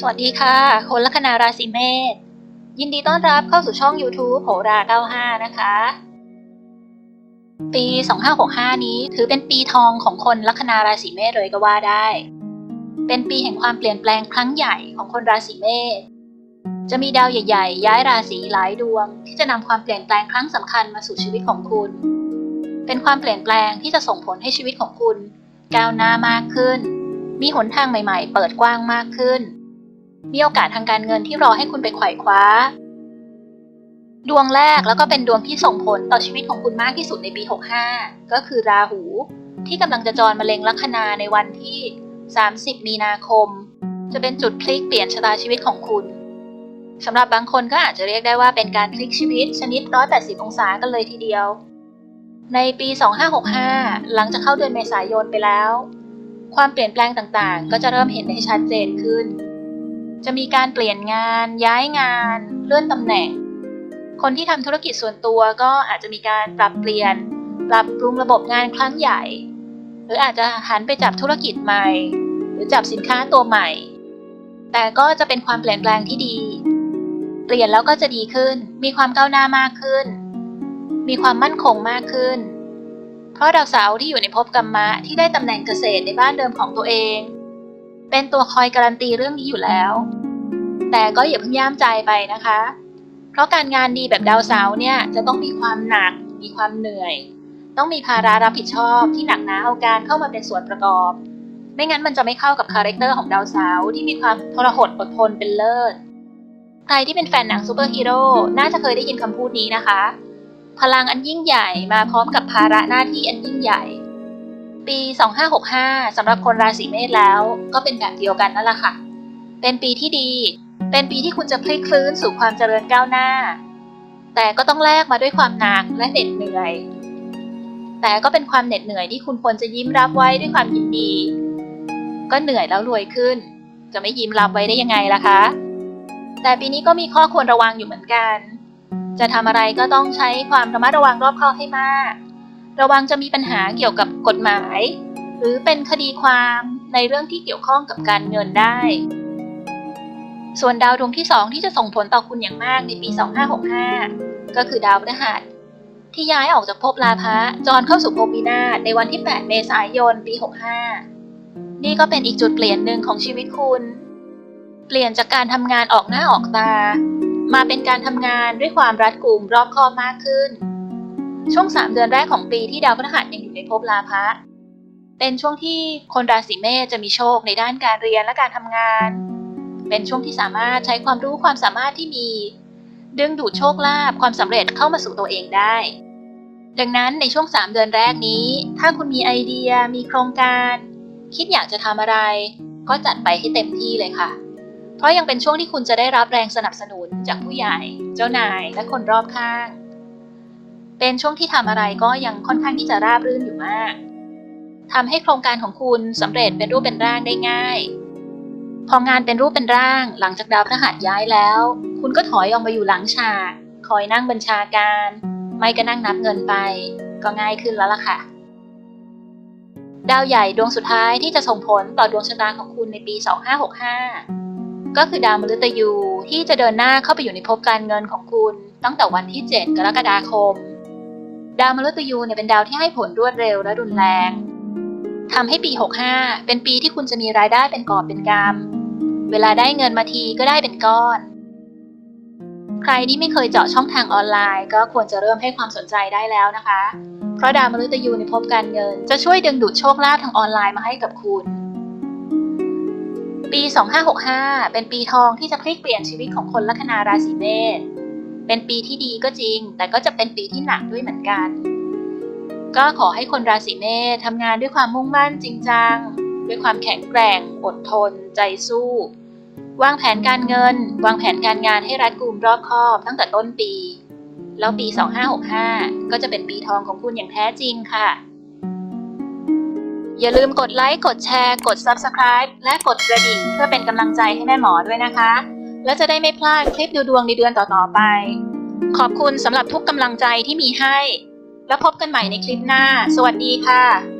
สวัสดีค่ะ คนลัคนาราศีเมษ ยินดีต้อนรับเข้าสู่ช่อง YouTube โหรา 95 นะคะ ปี 2565 นี้ถือเป็นปีทองของคนลัคนาราศีเมษเลยก็ว่าได้ เป็นปีแห่งความเปลี่ยนแปลงครั้งใหญ่ของคนราศีเมษ จะมีดาวใหญ่ ๆ ย้ายราศีหลายดวง ที่จะนำความเปลี่ยนแปลงครั้งสำคัญมาสู่ชีวิตของคุณ เป็นความเปลี่ยนแปลงที่จะส่งผลให้ชีวิตของคุณ ก้าวหน้ามากขึ้น มีหนทางใหม่ ๆ เปิดกว้างมากขึ้น มีโอกาสทางการเงินที่รอให้คุณไปไขว่คว้า ดวงแรกแล้วก็เป็นดวงที่ส่งผลต่อชีวิตของคุณมากที่สุดในปี 65 ก็คือราหู ที่กำลังจะจรมาเล็งลัคนาในวันที่ 30 มีนาคม จะเป็นจุดพลิกเปลี่ยนชะตาชีวิตของคุณสำหรับบางคนก็อาจจะเรียกได้ว่าเป็นการพลิกชีวิตชนิด 180 องศากันเลยทีเดียว ในปี 2565 หลังจากเข้าเดือนเมษายนไปแล้ว ความเปลี่ยนแปลงต่างๆ ก็จะเริ่มเห็นได้ชัดเจนขึ้น จะมีการเปลี่ยนงานย้ายงานเลื่อนตำแหน่ง คนที่ทำธุรกิจส่วนตัวก็อาจจะมีการปรับเปลี่ยน ปรับปรุงระบบงานครั้งใหญ่ หรืออาจจะหันไปจับธุรกิจใหม่ หรือจับสินค้าตัวใหม่ แต่ก็จะเป็นความเปลี่ยนแปลงที่ดี เปลี่ยนแล้วก็จะดีขึ้น มีความก้าวหน้ามากขึ้น มีความมั่นคงมากขึ้น เพราะดาวเสาร์ที่อยู่ในภพกรรมะที่ได้ตำแหน่งเกษตรในบ้านเดิมของตัวเองเป็นตัวคอยการันตีเรื่องนี้อยู่แล้ว แต่ก็อย่าเพิ่งย่ามใจไปนะคะ เพราะการงานดีแบบดาวเสาร์เนี่ยจะต้องมีความหนัก มีความเหนื่อย ต้องมีภาระรับผิดชอบที่หนักหนาเอาการเข้ามาเป็นส่วนประกอบ ไม่งั้นมันจะไม่เข้ากับคาแรคเตอร์ของดาวเสาร์ที่มีความทรหดอดทนเป็นเลิศ ใครที่เป็นแฟนหนังซูเปอร์ฮีโร่น่าจะเคยได้ยินคำพูดนี้นะคะ พลังอันยิ่งใหญ่มาพร้อมกับภาระหน้าที่อันยิ่งใหญ่ ปี 2565สำหรับคนราศีเมษแล้ว ก็เป็นแบบเดียวกันนั่นแหละค่ะ เป็นปีที่ดี เป็นปีที่คุณจะพลิกฟื้นสู่ความเจริญก้าวหน้า แต่ก็ต้องแลกมาด้วยความหนักและเหน็ดเหนื่อย แต่ก็เป็นความเหน็ดเหนื่อยที่คุณควรจะยิ้มรับไว้ด้วยความยินดี ก็เหนื่อยแล้วรวยขึ้น จะไม่ยิ้มรับไว้ได้ยังไงล่ะคะ แต่ปีนี้ก็มีข้อควรระวังอยู่เหมือนกัน จะทำอะไรก็ต้องใช้ความระมัดระวังรอบคอบให้มาก ระวังจะมีปัญหาเกี่ยวกับกฎหมาย หรือเป็นคดีความในเรื่องที่เกี่ยวข้องกับการเงินได้ ส่วนดาวดวงที่ 2 ที่จะส่งผลต่อคุณอย่างมากในปี 2565 ก็คือดาวพฤหัส ที่ย้ายออกจากภพลาภะจรเข้าสู่ภพวินาศในวันที่ 8 เมษายน ปี 65 นี่ก็เป็นอีกจุดเปลี่ยนหนึ่งของชีวิตคุณ เปลี่ยนจากการทำงานออกหน้าออกตา มาเป็นการทำงานด้วยความรัดกุมรอบคอบมากขึ้น ช่วง 3 เดือนแรกของปีที่ดาวพฤหัสยังอยู่ในภพลาภะเป็นช่วงที่คนราศีเมษจะมีโชคในด้านการเรียนและการทำงาน เป็นช่วงที่สามารถใช้ความรู้ความสามารถที่มี ดึงดูดโชคลาภความสำเร็จเข้ามาสู่ตัวเองได้ ดังนั้นในช่วง 3 เดือนแรกนี้ ถ้าคุณมีไอเดียมีโครงการ คิดอยากจะทำอะไร ก็จัดไปให้เต็มที่เลยค่ะ เพราะยังเป็นช่วงที่คุณจะได้รับแรงสนับสนุนจากผู้ใหญ่ เจ้านายและคนรอบข้าง เป็นช่วงที่ทำอะไรก็ยังค่อนข้างที่จะราบรื่นอยู่มากทำให้โครงการของคุณสำเร็จเป็นรูปเป็นร่างได้ง่าย พองานเป็นรูปเป็นร่างหลังจากดาวพฤหัสย้ายแล้ว คุณก็ถอยออกมาอยู่หลังฉากคอยนั่งบัญชาการ ไม่ก็นั่งนับเงินไป ก็ง่ายขึ้นแล้วล่ะค่ะ ดาวใหญ่ดวงสุดท้ายที่จะส่งผลต่อดวงชะตาของคุณในปี 2565 ก็คือดาวมฤตยูที่จะเดินหน้าเข้าไปอยู่ในภพการเงินของคุณ ตั้งแต่วันที่ 7 กรกฎาคม ดาวมฤตยูเนี่ยเป็นดาวที่ให้ผลรวดเร็วและรุนแรงทำให้ปี 65 เป็นปีที่คุณจะมีรายได้เป็นกอบเป็นกำ เวลาได้เงินมาทีก็ได้เป็นก้อน ใครที่ไม่เคยเจาะช่องทางออนไลน์ ก็ควรจะเริ่มให้ความสนใจได้แล้วนะคะ เพราะดาวมฤตยูในภพการเงิน จะช่วยดึงดูดโชคลาภทางออนไลน์มาให้กับคุณ ปี 2565 เป็นปีทองที่จะพลิกเปลี่ยนชีวิตของคนลัคนาราศีเมษเป็นปีที่ดีก็จริง แต่ก็จะเป็นปีที่หนักด้วยเหมือนกัน ก็ขอให้คนราศีเมษทำงานด้วยความมุ่งมั่นจริงจัง ด้วยความแข็งแกร่ง อดทน ใจสู้ วางแผนการเงิน วางแผนการงานให้รัดกุมรอบคอบตั้งแต่ต้นปี แล้วปี 2565 ก็จะเป็นปีทองของคุณอย่างแท้จริงค่ะ อย่าลืมกดไลค์ กดแชร์ กด Subscribe และกดกระดิ่งเพื่อเป็นกำลังใจให้แม่หมอด้วยนะคะ แล้วจะได้ไม่พลาดคลิปดูดวงในเดือนต่อๆไป ขอบคุณสำหรับทุกกำลังใจที่มีให้ แล้วพบกันใหม่ในคลิปหน้า สวัสดีค่ะ